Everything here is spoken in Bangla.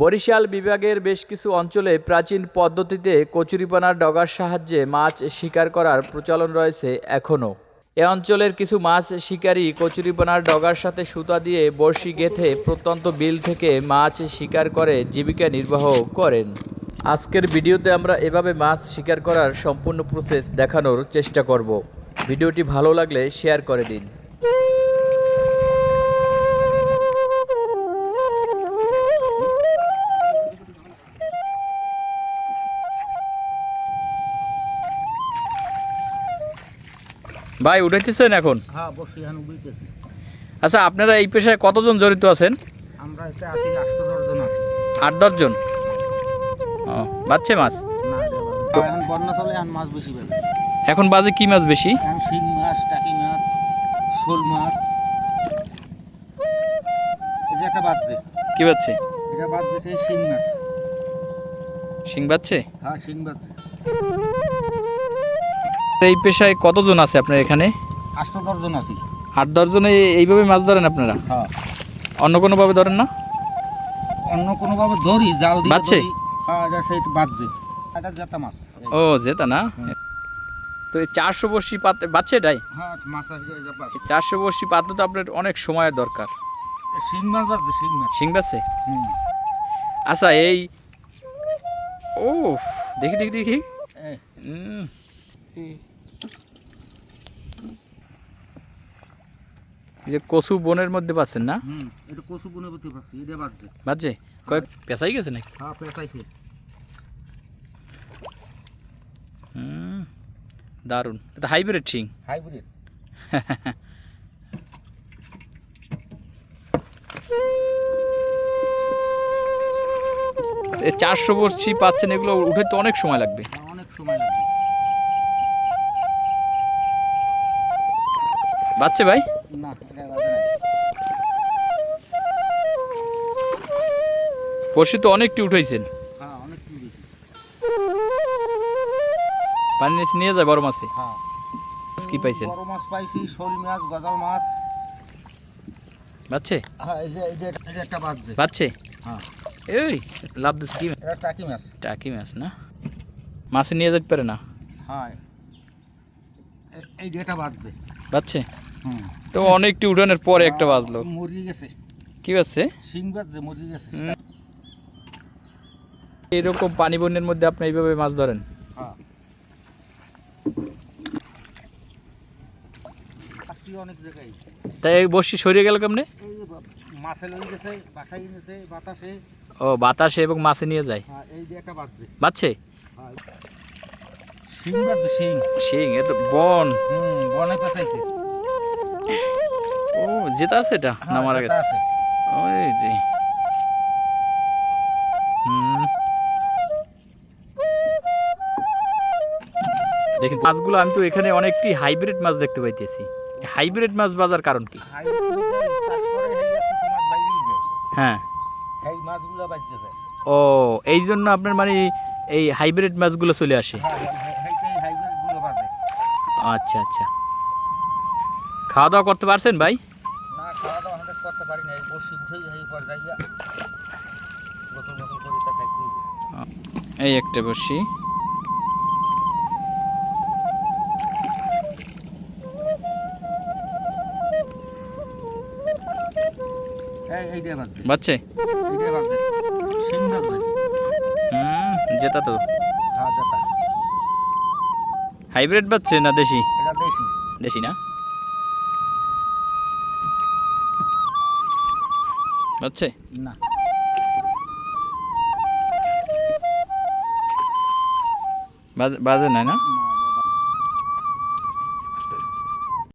বরিশাল বিভাগের বেশ কিছু অঞ্চলে প্রাচীন পদ্ধতিতে কচুরিপানার ডগার সাহায্যে মাছ শিকার করার প্রচলন রয়েছে এখনও এ অঞ্চলের কিছু মাছ শিকারী কচুরিপানার ডগার সাথে সুতা দিয়ে বড়শি গেথে প্রত্যন্ত বিল থেকে মাছ শিকার করে, জীবিকা নির্বাহ করেন। আজকের ভিডিওতে আমরা এভাবে মাছ শিকার করার সম্পূর্ণ প্রসেস দেখানোর চেষ্টা করব। ভিডিওটি ভালো লাগলে শেয়ার করে দিন। ভাই উঠাইতেছেন এখন? হ্যাঁ বসে এখন বুঝতেছি আচ্ছা আপনারা এই পেশায় কতজন জড়িত আছেন? আমরা এতে আছি আটশো দশজন আছি। আট দশজন ও বাচ্চে মাছ? না এখন বন্যা চলে এখন মাছ বেশি বেড়ে এখন বাজে কি মাছ বেশি? এখন শিং মাছ টাকি মাছ শোল মাছ। এই যে একটা বাজছে কি বাজছে এটা বাজছে সেই শিং মাছ। শিং বাজছে হ্যাঁ শিং বাজছে এই পেশায় কতজন আছে আপনার এখানে? আটশো দশজন আছি। আট দশজনে এইভাবে মাছ ধরেন আপনারা? হ্যাঁ। অন্য কোনোভাবে ধরেন না? অন্য কোনোভাবে ধরি জাল দিয়ে বাজছে? ধরি। হ্যাঁ বাজছে। এটা জেতা মাছ। ও যেতা না? তো এই চারশো বর্ষি পাতে বাচ্চা এটাই? হ্যাঁ মাছ চারশো বর্ষি পাত্র তো আপনার অনেক সময়ের দরকার। শিং মাছ বাজছে শিং মাছ। শিং বাজছে? হুম। আচ্ছা এই ও দেখি দেখি দেখি। এই, এই যে কচু বনের মধ্যে পাচ্ছেন না? হুম এটা কচু বুনে করতে পারছি এটা বাজছে। বাজছে? পেঁচাই গেছে নাকি? হ্যাঁ পেঁচাইছে। হুম দারুণ। এটা হাইব্রিড শিং। হাইব্রিড। চারশো বর্ষি পাচ্ছেন এগুলো উঠে তো অনেক সময় লাগবে। অনেক সময় লাগবে। বাচ্চে ভাই? না তো অনেকটি উঠাইছেন হ্যাঁ অনেক পানি নিচে নিয়ে যায় বড় মাছে? হ্যাঁ। মাছ কি পাইছেন? বড় মাছ পাইছি শোল মাছ গজাল মাছ। বাচ্চে হ্যাঁ এই যে একটা বাচ্চে হ্যাঁ। এই লাভ দিচ্ছে কি? এটা টাকি মাছ। টাকি মাছ না? মাছে নিয়ে যেতে পারে না? হ্যাঁ এই এটা বাজছে বাচ্চে তো অনেকটি উঠানোর পরে একটা বাজলো। গেছে। কি বাজছে? শিং বাজছে মরিয়ে গেছে। এরকম পানি বন্যের মধ্যে আপনি এইভাবে মাছ ধরেন? হ্যাঁ। অনেক জায়গায়। তাই এই সরিয়ে গেল কেমনে? এই যে বা- মাছে লই গেছে বাসায় এনেছে বাতাসে। ও বাতাসে এবং মাছে নিয়ে যায়? হ্যাঁ এই যে একটা বাজছে। বাচ্চে হ্যাঁ। শিং বাজছে শিং। শিং এ তো বন। হুম বনে যেটা আছে এটা? না হ্যাঁ, মারা গেছে। ওই হুম। দেখেন মাছগুলো আমি তো এখানে অনেকটি হাইব্রিড মাছ দেখতে পাইতেছি। হাইব্রিড মাছ বাজার কারণ কি? হ্যাঁ। ও এই জন্য আপনার মানে এই হাইব্রিড মাছগুলো চলে আসে। আচ্ছা আচ্ছা। খাওয়া দাওয়া করতে পারছেন ভাই না খাওয়া দাওয়া হান্ড্রেড করতে পারি না এই বসি উঠেই এই পর যাইয়া গোসল গোসল করে তা এই একটা বসি বাচ্চে হুম যেটা তো। হ্যাঁ হাইব্রিড বাচ্চে না দেশি। দেশি না? বাচ্চে না। বাজে নাই না।